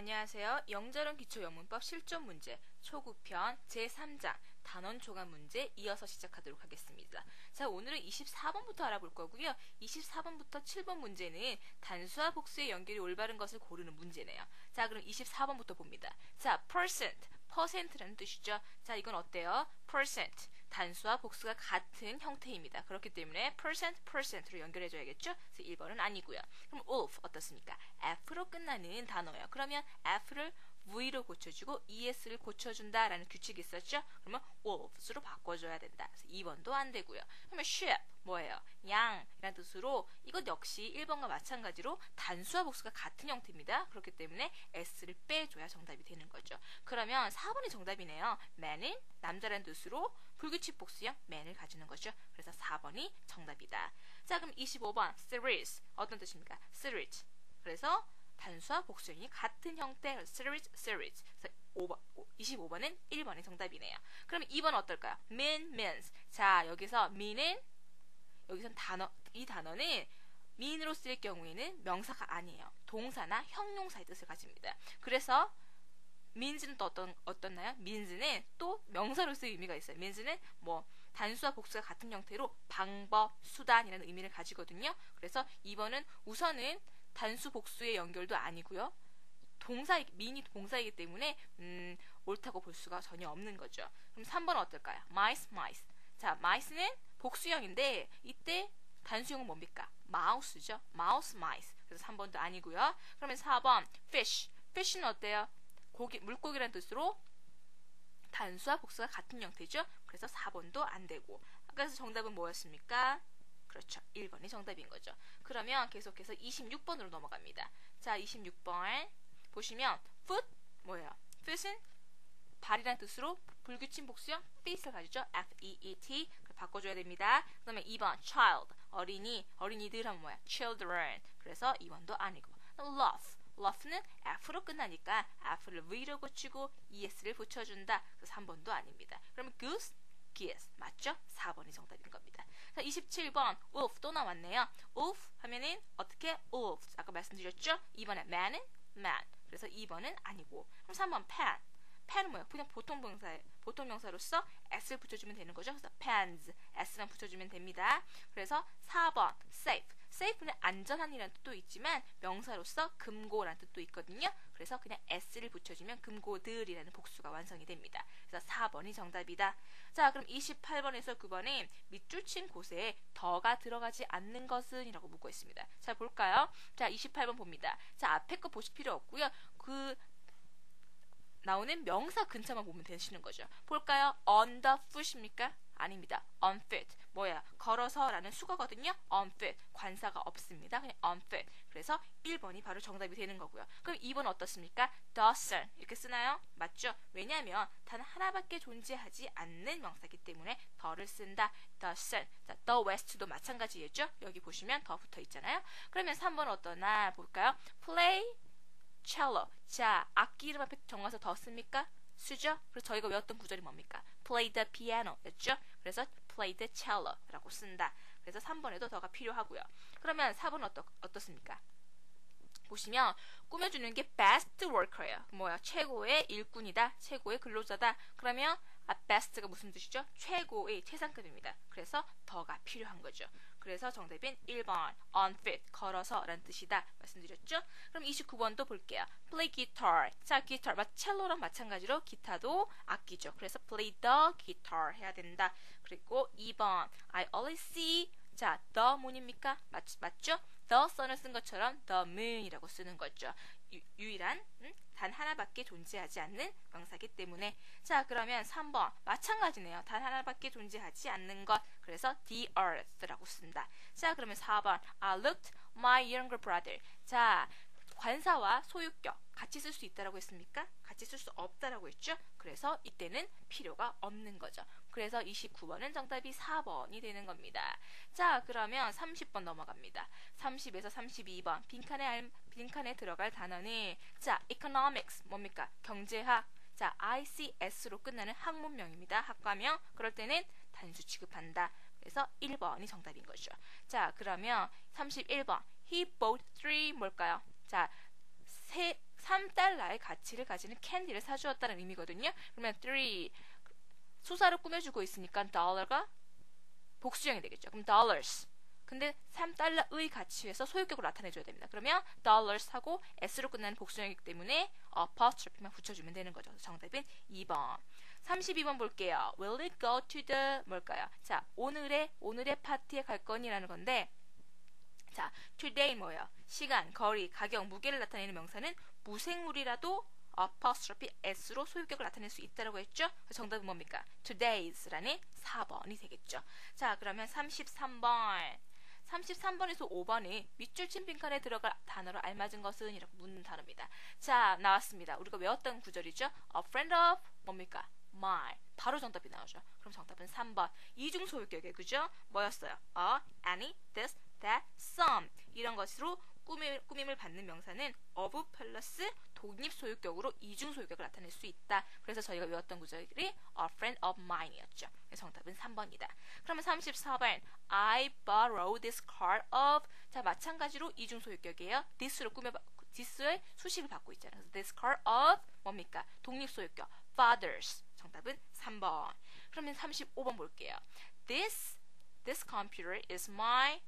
안녕하세요. 영자론 기초영문법 실전 문제 초급편 제3장 단원 조각 문제 이어서 시작하도록 하겠습니다. 자, 오늘은 24번부터 알아볼 거고요. 24번부터 7번 문제는 단수와 복수의 연결이 올바른 것을 고르는 문제네요. 자, 그럼 24번부터 봅니다. 자, percent, 퍼센트라는 뜻이죠. 자, 이건 어때요? percent. 단수와 복수가 같은 형태입니다. 그렇기 때문에 percent, percent로 연결해 줘야겠죠? 그래서 1번은 아니고요. 그럼 wolf 어떻습니까? F로 끝나는 단어예요. 그러면 F를 V로 고쳐주고 ES를 고쳐준다라는 규칙이 있었죠? 그러면 wolves로 바꿔줘야 된다. 그래서 2번도 안 되고요. 그러면 sheep 뭐예요? 양이라는 뜻으로 이것 역시 1번과 마찬가지로 단수와 복수가 같은 형태입니다. 그렇기 때문에 S를 빼줘야 정답이 되는 거죠. 그러면 4번이 정답이네요. man은 남자라는 뜻으로 불규칙 복수형 man을 가지는 거죠. 그래서 4번이 정답이다. 자 그럼 25번 series 어떤 뜻입니까? series 그래서 단수와 복수형이 같은 형태 series series 그래서 5번, 25번은 1번이 정답이네요. 그럼 2번 어떨까요? mean means 자 여기서 mean은 여기선 단어 이 단어는 mean으로 쓰일 경우에는 명사가 아니에요. 동사나 형용사의 뜻을 가집니다. 그래서 means는 또 어떤 어떻나요? means는 또 명사로 쓰일 의미가 있어요. means는 뭐 단수와 복수가 같은 형태로 방법, 수단이라는 의미를 가지거든요. 그래서 2번은 우선은 단수 복수의 연결도 아니고요. 동사 미니 동사이기 때문에 음, 옳다고 볼 수가 전혀 없는 거죠. 그럼 3번은 어떨까요? mice, mice. 자, mice는 복수형인데 이때 단수형은 뭡니까? mouse죠. mouse, mice. 그래서 3번도 아니고요. 그러면 4번 fish. fish는 어때요? 고기, 물고기라는 뜻으로 단수와 복수가 같은 형태죠. 그래서 4번도 안 되고. 그래서 정답은 뭐였습니까? 그렇죠. 1번이 정답인 거죠. 그러면 계속해서 26번으로 넘어갑니다. 자, 26번 보시면 foot 뭐예요? foot은 발이라는 뜻으로 불규칙 복수형 feet을 가지죠. F-E-E-T 바꿔줘야 됩니다. 그 다음에 2번 child 어린이 어린이들 하면 뭐야? children 그래서 2번도 아니고 love love는 F로 끝나니까 F를 V로 고치고 ES를 붙여준다. 그래서 3번도 아닙니다. 그러면 goose geese 맞죠? 4번이 정답인 겁니다. 자, 27번 wolf 또 나왔네요. wolf 하면은 어떻게 wolves 아까 말씀드렸죠? 2번에 man은 man 그래서 2번은 아니고 그럼 3번 pen 펜은 뭐야? 그냥 보통 명사 보통 명사로서 s를 붙여주면 되는 거죠. 그래서 pens s만 붙여주면 됩니다. 그래서 4번 safe safe는 안전한이라는 뜻도 있지만 명사로서 금고라는 뜻도 있거든요. 그래서 그냥 s를 붙여주면 금고들이라는 복수가 완성이 됩니다. 그래서 4번이 정답이다. 자, 그럼 28번에서 9번에 밑줄 친 곳에 더가 들어가지 않는 것은 이라고 묻고 있습니다. 자, 볼까요? 자, 28번 봅니다. 자, 앞에 거 보실 필요 없고요. 그 나오는 명사 근처만 보면 되시는 거죠. 볼까요? on the foot입니까? 아닙니다. unfit. 뭐야? 걸어서라는 수거거든요. unfit. 관사가 없습니다. 그냥 unfit. 그래서 1번이 바로 정답이 되는 거고요. 그럼 2번 어떻습니까? doesn't. 이렇게 쓰나요? 맞죠? 왜냐하면 단 하나밖에 존재하지 않는 명사기 때문에 더를 쓴다. doesn't. 자, the west도 마찬가지겠죠? 여기 보시면 더 붙어 있잖아요. 그러면 3번 어떠나 볼까요? play cello. 자, 악기 이름 앞에 정해서 더 씁니까? 수죠? 그래서 저희가 외웠던 구절이 뭡니까? play the piano 였죠? 그래서 play the cello 라고 쓴다. 그래서 3번에도 더가 필요하고요. 그러면 4번은 어떠, 어떻습니까? 보시면 꾸며주는 게 best worker예요. 뭐야? 최고의 일꾼이다. 최고의 근로자다. 그러면 아, best가 무슨 뜻이죠? 최고의 최상급입니다. 그래서 더가 필요한 거죠. 그래서 정답인 1번 unfit 걸어서 라는 뜻이다 말씀드렸죠? 그럼 29번도 볼게요. play guitar 자 기타 첼로랑 마찬가지로 기타도 악기죠. 그래서 play the guitar 해야 된다. 그리고 2번 I always see 자, the moon입니까? 맞, 맞죠? the sun을 쓴 것처럼 the moon이라고 쓰는 거죠. 유, 일한 음? 단 하나밖에 존재하지 않는 명사기 때문에 자 그러면 3번 마찬가지네요. 단 하나밖에 존재하지 않는 것 그래서 the earth라고 쓴다. 자 그러면 4번 I looked my younger brother 자 관사와 소유격 같이 쓸 수 있다라고 했습니까? 같이 쓸 수 없다라고 했죠? 그래서 이때는 필요가 없는 거죠. 그래서 29번은 정답이 4번이 되는 겁니다. 자, 그러면 30번 넘어갑니다. 30에서 32번 빈칸에 빈칸에 들어갈 단어는 자, economics 뭡니까? 경제학. 자, ICS로 끝나는 학문명입니다. 학과명. 그럴 때는 단수 취급한다. 그래서 1번이 정답인 거죠. 자, 그러면 31번. He bought three 뭘까요? 자, 세, 3달러의 가치를 가지는 캔디를 사주었다는 의미거든요. 그러면 3 수사를 꾸며주고 있으니까 달러가 복수형이 되겠죠. 그럼 dollars. 근데 3달러의 가치에서 소유격으로 나타내줘야 됩니다. 그러면 dollars 하고 s로 끝나는 복수형이기 때문에 apostrophe만 붙여주면 되는 거죠. 정답은 2번. 32번 볼게요. Will it go to the 뭘까요? 자, 오늘의 오늘의 파티에 갈 거니라는 건데 자, today 뭐예요? 시간, 거리, 가격, 무게를 나타내는 명사는 무생물이라도 apostrophe s로 소유격을 나타낼 수 있다라고 했죠? 정답은 뭡니까? todays라는 4번이 되겠죠. 자, 그러면 33번. 33번에서 5번이 밑줄 친 빈칸에 들어갈 단어로 알맞은 것은 이라고 묻는 단어입니다. 자, 나왔습니다. 우리가 외웠던 구절이죠. A friend of 뭡니까? my. 바로 정답이 나오죠. 그럼 정답은 3번. 이중 소유격의 그죠? 뭐였어요? a, any, this, that, some. 이런 것으로 꾸밈, 꾸밈을 받는 명사는 of 플러스 독립 소유격으로 이중 소유격을 나타낼 수 있다. 그래서 저희가 외웠던 구절이 a friend of mine이었죠. 정답은 3번이다. 그러면 34번 I borrowed this car of 자 마찬가지로 이중 소유격이에요. this로 꾸며 this의 수식을 받고 있잖아요. this car of 뭡니까? 독립 소유격 fathers 정답은 3번. 그러면 35번 볼게요. This this computer is my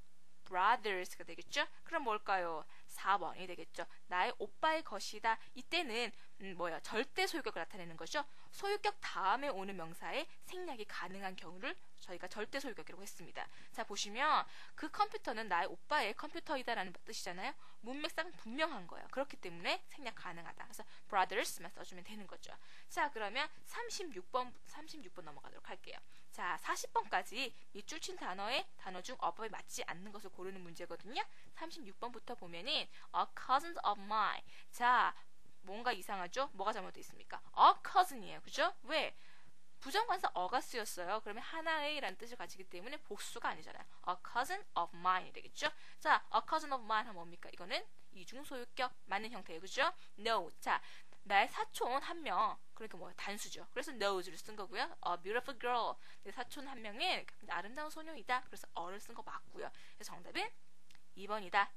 brothers가 되겠죠? 그럼 뭘까요? 4번이 되겠죠. 나의 오빠의 것이다. 이때는 음, 뭐야? 절대 소유격을 나타내는 거죠. 소유격 다음에 오는 명사에 생략이 가능한 경우를 저희가 절대 소유격이라고 했습니다. 자, 보시면 그 컴퓨터는 나의 오빠의 컴퓨터이다라는 뜻이잖아요. 문맥상 분명한 거예요. 그렇기 때문에 생략 가능하다. 그래서 brothers만 써주면 되는 거죠. 자, 그러면 36번 36번 넘어가도록 할게요. 자, 40번까지 밑줄 친 단어의 단어 중 어법에 맞지 않는 것을 고르는 문제거든요. 36번부터 보면은 a cousin of mine. 자, 뭔가 이상하죠? 뭐가 잘못되어 있습니까? a cousin이에요. 그죠? 왜? 부정관사 어가 쓰였어요. 그러면 하나의 라는 뜻을 가지기 때문에 복수가 아니잖아요. A cousin of mine 되겠죠? 자, a cousin of mine 하면 뭡니까? 이거는 이중 소유격 맞는 형태예요. 그죠? No. 자, 나의 사촌 한 명. 그러니까 뭐 단수죠. 그래서 knows를 쓴 거고요. A beautiful girl. 내 사촌 한 명은 아름다운 소녀이다. 그래서 어를 쓴 거 맞고요. 그래서 정답은 2번이다.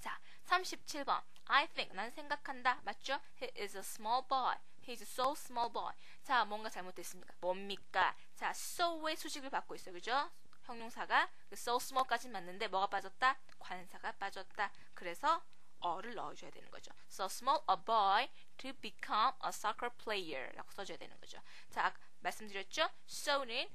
자, 37번. I think. 난 생각한다. 맞죠? He is a small boy. He's so small boy. 자, 뭔가 잘못됐습니까? 뭡니까? 자, so의 수식을 받고 있어요. 그죠? 형용사가 그 so small까지 맞는데 뭐가 빠졌다? 관사가 빠졌다. 그래서 어를 넣어줘야 되는 거죠. So small a boy to become a soccer player 라고 써줘야 되는 거죠. 자, 말씀드렸죠? so는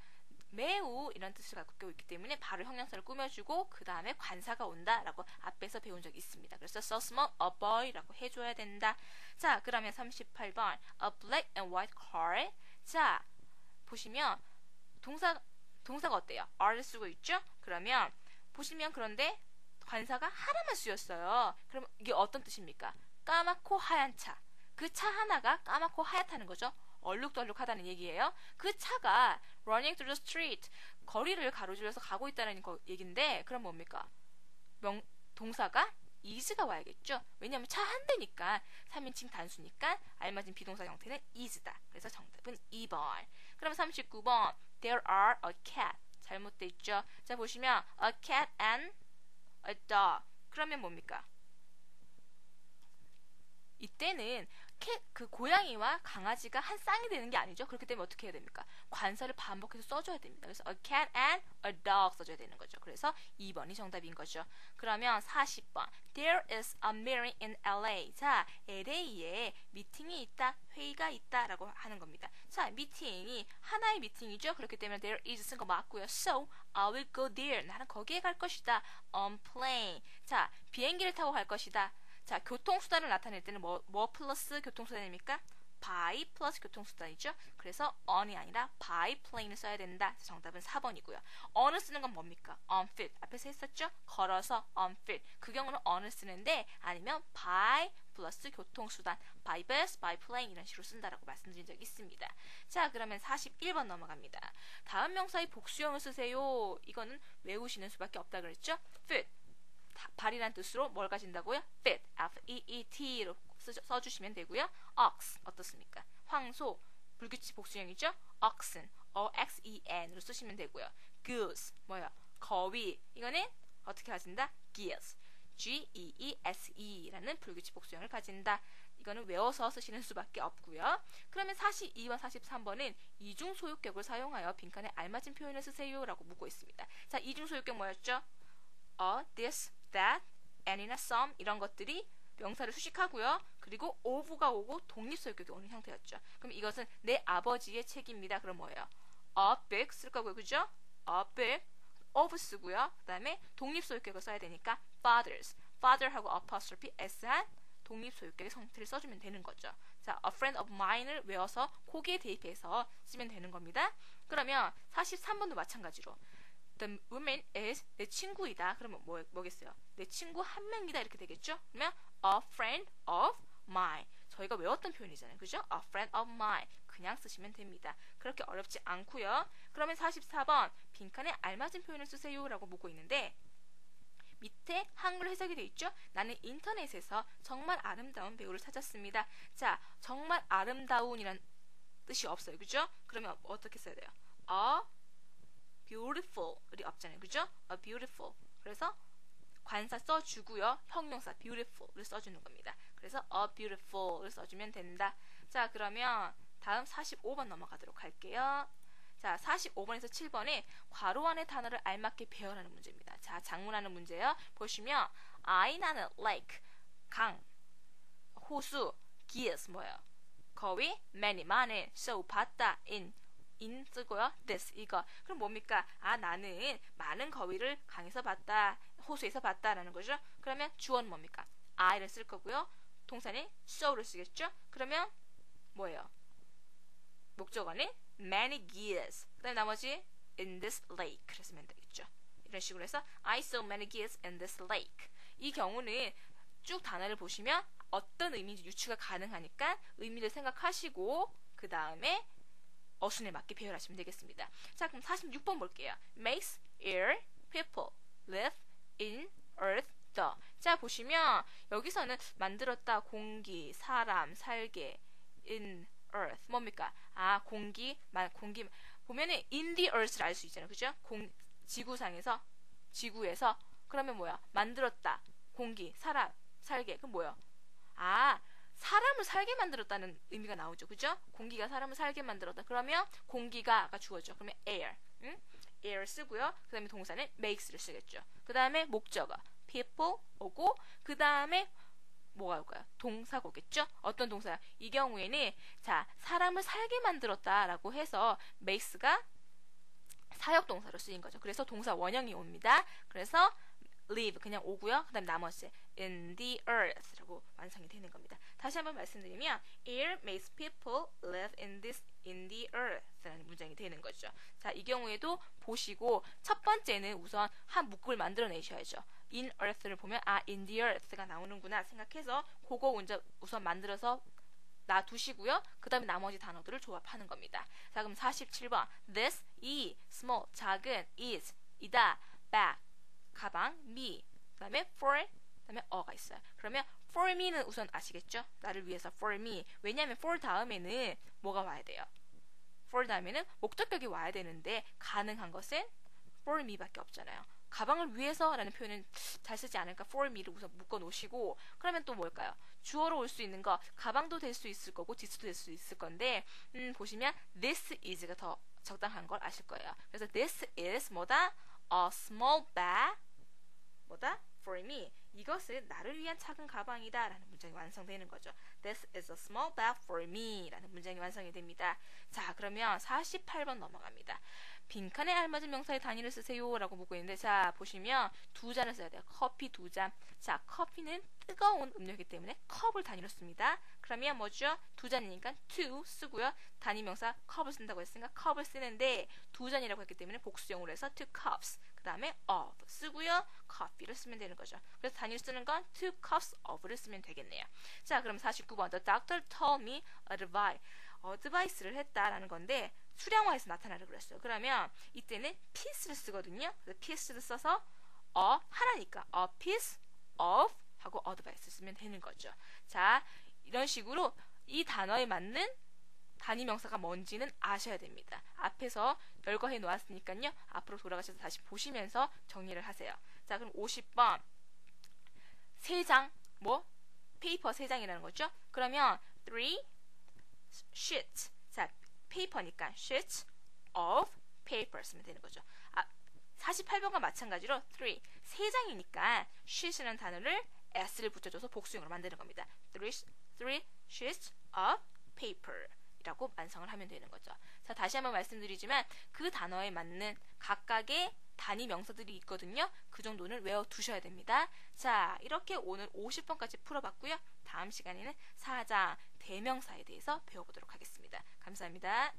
매우 이런 뜻을 갖고 있기 때문에 바로 형용사를 꾸며주고 그 다음에 관사가 온다라고 앞에서 배운 적이 있습니다. 그래서 small a boy라고 해줘야 된다. 자, 그러면 38번 a black and white car. 자, 보시면 동사 동사가 어때요? are를 쓰고 있죠? 그러면 보시면 그런데 관사가 하나만 쓰였어요. 그럼 이게 어떤 뜻입니까? 까맣고 하얀 차. 그 차 하나가 까맣고 하얗다는 거죠. 얼룩덜룩하다는 얘기예요. 그 차가 running through the street 거리를 가로질러서 가고 있다는 거, 얘긴데 그럼 뭡니까? 명 동사가 is가 와야겠죠. 왜냐하면 차 한 대니까 3인칭 단수니까 알맞은 비동사 형태는 is다. 그래서 정답은 2번. 그럼 39번 there are a cat 잘못돼 있죠. 자 보시면 a cat and a dog 그러면 뭡니까? 이때는 캣 그 고양이와 강아지가 한 쌍이 되는 게 아니죠. 그렇기 때문에 어떻게 해야 됩니까? 관사를 반복해서 써줘야 됩니다. 그래서 a cat and a dog 써줘야 되는 거죠. 그래서 2번이 정답인 거죠. 그러면 40번 There is a meeting in LA. 자, LA에 미팅이 있다, 회의가 있다 라고 하는 겁니다. 자, 미팅이 하나의 미팅이죠. 그렇기 때문에 there is 쓴 거 맞고요. So I will go there. 나는 거기에 갈 것이다. On plane. 자, 비행기를 타고 갈 것이다. 자, 교통수단을 나타낼 때는 뭐, 뭐 플러스 교통수단입니까? by 플러스 교통수단이죠. 그래서 on이 아니라 by plane을 써야 된다. 정답은 4번이고요. on을 쓰는 건 뭡니까? on foot. 앞에서 했었죠? 걸어서 on foot. 그 경우는 on을 쓰는데 아니면 by 플러스 교통수단 by bus, by plane 이런 식으로 쓴다라고 말씀드린 적이 있습니다. 자, 그러면 41번 넘어갑니다. 다음 명사의 복수형을 쓰세요. 이거는 외우시는 수밖에 없다 그랬죠? foot. 발이란 뜻으로 뭘 가진다고요? fit, f-e-e-t로 써주시면 되고요. ox 어떻습니까? 황소 불규칙 복수형이죠. oxen, o-x-e-n으로 쓰시면 되고요. goose 뭐야? 거위 이거는 어떻게 가진다? geese G-E-E-S-E라는 불규칙 복수형을 가진다. 이거는 외워서 쓰시는 수밖에 없고요. 그러면 42번, 43번은 이중 소유격을 사용하여 빈칸에 알맞은 표현을 쓰세요라고 묻고 있습니다. 자, 이중 소유격 뭐였죠? a, this, that, and이나 some 이런 것들이 명사를 수식하고요. 그리고 of가 오고 독립소유격이 오는 형태였죠. 그럼 이것은 내 아버지의 책입니다. 그럼 뭐예요? a book 쓸 거고요. 그죠? a book of 쓰고요. 그 다음에 독립소유격을 써야 되니까 fathers, father하고 apostrophe s한 독립소유격의 성태를 써주면 되는 거죠. 자, a friend of mine을 외워서 거기에 대입해서 쓰면 되는 겁니다. 그러면 43번도 마찬가지로 The woman is 내 친구이다. 그러면 뭐, 뭐겠어요? 내 친구 한 명이다 이렇게 되겠죠? 그러면 a friend of mine. 저희가 외웠던 표현이잖아요. 그죠? a friend of mine. 그냥 쓰시면 됩니다. 그렇게 어렵지 않고요. 그러면 44번 빈칸에 알맞은 표현을 쓰세요 라고 묻고 있는데 밑에 한글 해석이 돼 있죠? 나는 인터넷에서 정말 아름다운 배우를 찾았습니다. 자, 정말 아름다운이란 뜻이 없어요. 그죠? 그러면 어떻게 써야 돼요? a beautiful이 없잖아요. 그죠? a beautiful. 그래서 관사 써주고요. 형용사 beautiful을 써주는 겁니다. 그래서 a beautiful을 써주면 된다. 자, 그러면 다음 45번 넘어가도록 할게요. 자, 45번에서 7번에 괄호 안의 단어를 알맞게 배열하는 문제입니다. 자, 장문하는 문제요. 보시면 I 나는 lake, 강, 호수, gears 뭐예요? 거위, many, 많은, so, 봤다, in, in 쓰고요. this 이거. 그럼 뭡니까? 아, 나는 많은 거위를 강에서 봤다, 호수에서 봤다라는 거죠. 그러면 주어는 뭡니까? I를 쓸 거고요. 동사는 so를 쓰겠죠. 그러면 뭐예요? 목적어는 many gears. 그다음 나머지 in this lake. 그래 쓰면 되겠죠. 이런 식으로 해서 I saw many gears in this lake. 이 경우는 쭉 단어를 보시면 어떤 의미인지 유추가 가능하니까 의미를 생각하시고 그 다음에 어순에 맞게 배열하시면 되겠습니다. 자, 그럼 46번 볼게요. makes air, people, live in earth, the. 자, 보시면 여기서는 만들었다 공기, 사람, 살게, in earth 뭡니까? 아 공기 만 공기 보면은 in the earth를 알 수 있잖아요, 그죠? 공 지구상에서 지구에서 그러면 뭐야? 만들었다 공기 사람 살게 그럼 뭐야? 아 사람을 살게 만들었다는 의미가 나오죠, 그죠? 공기가 사람을 살게 만들었다. 그러면 공기가 아까 주어죠. 그러면 air, 응? air 쓰고요. 그 다음에 동사는 makes를 쓰겠죠. 그 다음에 목적어 people 오고 그 다음에 뭐가 올까요? 동사고겠죠? 어떤 동사야? 이 경우에는 자 사람을 살게 만들었다라고 해서 makes가 사역 동사로 쓰인 거죠. 그래서 동사 원형이 옵니다. 그래서 live 그냥 오고요. 그다음 나머지 in the earth라고 완성이 되는 겁니다. 다시 한번 말씀드리면 air makes people live in this in the earth라는 문장이 되는 거죠. 자, 이 경우에도 보시고 첫 번째는 우선 한 묶음을 만들어 내셔야죠. in earth를 보면 아 in the earth가 나오는구나 생각해서 그거 먼저 우선 만들어서 놔두시고요. 그 다음에 나머지 단어들을 조합하는 겁니다. 자 그럼 47번 this, 이, small, 작은, is, 이다, bag, 가방, me 그 다음에 for 그 다음에 어가 있어요. 그러면 for me는 우선 아시겠죠? 나를 위해서 for me 왜냐하면 for 다음에는 뭐가 와야 돼요? for 다음에는 목적격이 와야 되는데 가능한 것은 for me밖에 없잖아요. 가방을 위해서라는 표현은 잘 쓰지 않을까 for me를 우선 묶어 놓으시고 그러면 또 뭘까요? 주어로 올 수 있는 거 가방도 될 수 있을 거고 this도 될 수 있을 건데 음, 보시면 this is가 더 적당한 걸 아실 거예요. 그래서 this is 뭐다? a small bag 뭐다? for me 이것은 나를 위한 작은 가방이다 라는 문장이 완성되는 거죠. This is a small bag for me 라는 문장이 완성이 됩니다. 자 그러면 48번 넘어갑니다. 빈칸에 알맞은 명사의 단위를 쓰세요 라고 묻고 있는데 자 보시면 두 잔을 써야 돼요. 커피 두 잔. 자 커피는 뜨거운 음료이기 때문에 컵을 단위로 씁니다. 그러면 뭐죠? 두 잔이니까 two 쓰고요. 단위 명사 컵을 쓴다고 했으니까 컵을 쓰는데 두 잔이라고 했기 때문에 복수형으로 해서 two cups. 그 다음에 of 쓰고요. coffee를 쓰면 되는 거죠. 그래서 단위를 쓰는 건 two cups of를 쓰면 되겠네요. 자 그럼 49번 The doctor told me advice. 어드바이스를 했다라는 건데 수량화해서 나타나려 그랬어요. 그러면 이때는 piece를 쓰거든요. 그래서 piece를 써서 어 하나니까 a piece of 하고 advice 쓰면 되는 거죠. 자 이런 식으로 이 단어에 맞는 단위 명사가 뭔지는 아셔야 됩니다. 앞에서 열거해 놓았으니까요. 앞으로 돌아가셔서 다시 보시면서 정리를 하세요. 자, 그럼 50번. 세 장, 뭐? 페이퍼 세 장이라는 거죠. 그러면 three sheets. 자, 페이퍼니까 sheets of paper 쓰면 되는 거죠. 아, 48번과 마찬가지로 three 세 장이니까 sheets라는 단어를 s를 붙여줘서 복수형으로 만드는 겁니다. three, three sheets of paper 이라고 완성을 하면 되는 거죠. 자, 다시 한번 말씀드리지만 그 단어에 맞는 각각의 단위 명사들이 있거든요. 그 정도는 외워 두셔야 됩니다. 자, 이렇게 오늘 50번까지 풀어봤고요. 다음 시간에는 사자, 대명사에 대해서 배워보도록 하겠습니다. 감사합니다.